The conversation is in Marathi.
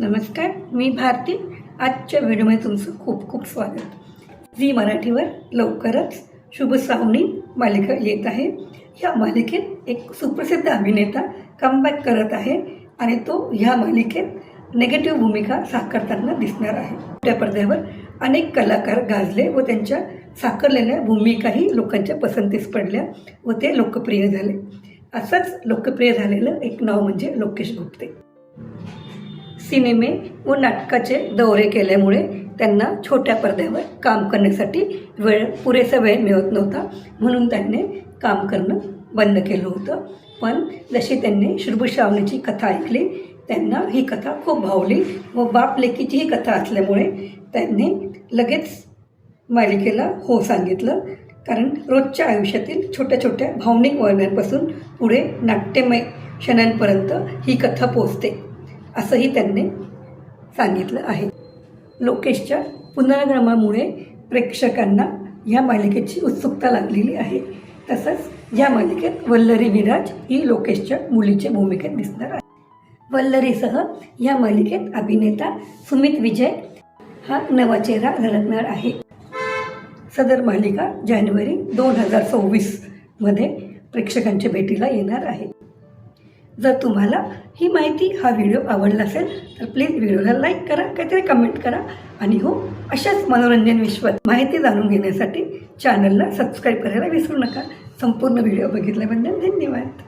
नमस्कार मी भारती. आजच्या व्हिडिओमध्ये तुमचं खूप खूप स्वागत. झी मराठीवर लवकरच शुभ सावनी मालिका येत आहे. ह्या मालिकेत एक सुप्रसिद्ध अभिनेता कमबॅक करत आहे आणि तो ह्या मालिकेत नेगेटिव्ह भूमिका साकारताना दिसणार आहे. त्या पडद्यावर अनेक कलाकार गाजले व त्यांच्या साकारलेल्या भूमिकाही लोकांच्या पसंतीस पडल्या व ते लोकप्रिय झाले. असंच लोकप्रिय झालेलं एक नाव म्हणजे लोकेश गुप्ते. सिनेमे व नाटकाचे दौरे केल्यामुळे त्यांना छोट्या पडद्यावर काम करण्यासाठी वेळ पुरेसा वेळ मिळत नव्हता. म्हणून त्यांनी काम करणं बंद केलं होतं. पण जशी त्यांनी शुभश्रावणीची कथा ऐकली त्यांना ही कथा खूप भावली व बाप लेकीची ही कथा असल्यामुळे त्यांनी लगेच मालिकेला हो सांगितलं. कारण रोजच्या आयुष्यातील छोट्या छोट्या भावनिक वर्णांपासून पुढे नाट्यमय क्षणांपर्यंत ही कथा पोचते असंही त्यांनी सांगितलं आहे. लोकेशच्या पुनर्गमनामुळे प्रेक्षकांना या मालिकेची उत्सुकता लागलेली आहे. तसंच या मालिकेत वल्लरी विराज ही लोकेशच्या मुलीच्या भूमिकेत दिसणार आहे. वल्लरीसह या मालिकेत अभिनेता सुमित विजय हा नवा चेहरा झळकणार आहे. सदर मालिका जानेवारी दोन हजार सव्वीसमध्ये प्रेक्षकांच्या भेटीला येणार आहे. जर तुम्हाला ही माहिती हा व्हिडिओ आवडला असेल तर प्लीज व्हिडिओला लाईक करा काहीतरी कमेंट करा. आणि हो अशाच मनोरंजन विश्वात माहिती जाणून घेण्यासाठी चॅनलला सबस्क्राईब करायला विसरू नका. संपूर्ण व्हिडिओ बघितल्याबद्दल धन्यवाद.